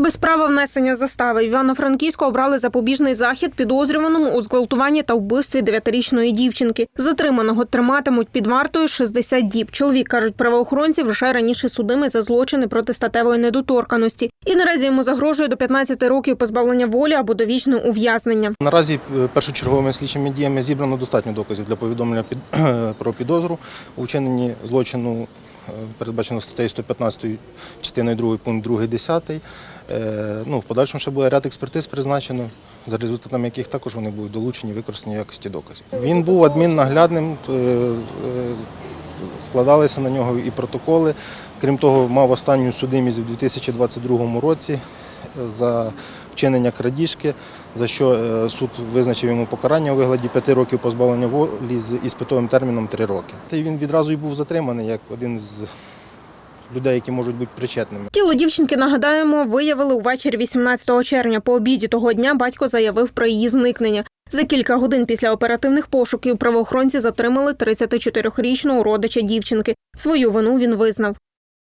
Без права внесення застави Івано-Франківську обрали запобіжний захід підозрюваному у зґвалтуванні та вбивстві дев'ятирічної дівчинки. Затриманого триматимуть під вартою 60 діб. Чоловік кажуть, правоохоронці вже раніше судими за злочини проти статевої недоторканості. І наразі йому загрожує до 15 років позбавлення волі або довічне ув'язнення. Наразі е, першочерговими слідчими діями зібрано достатньо доказів для повідомлення під, про підозру у вчиненні злочину, передбачено статтею 115 частиною 2 пункт 2 10. Е, Ну, в подальшому ще буде ряд експертиз призначено, за результатами яких також вони будуть долучені, використані в якості доказів. Він був адміннаглядним, е, е, складалися на нього і протоколи. Крім того, мав останню судимість у 2022 році за вчинення крадіжки, за що е, суд визначив йому покарання у вигляді 5 років позбавлення волі з іспитовим терміном 3 роки. Та й він відразу й був затриманий як один з людей, які можуть бути причетними. Тіло дівчинки, нагадаємо, виявили увечері 18 червня. По обіді того дня батько заявив про її зникнення. За кілька годин після оперативних пошуків правоохоронці затримали 34-річного родича дівчинки. Свою вину він визнав.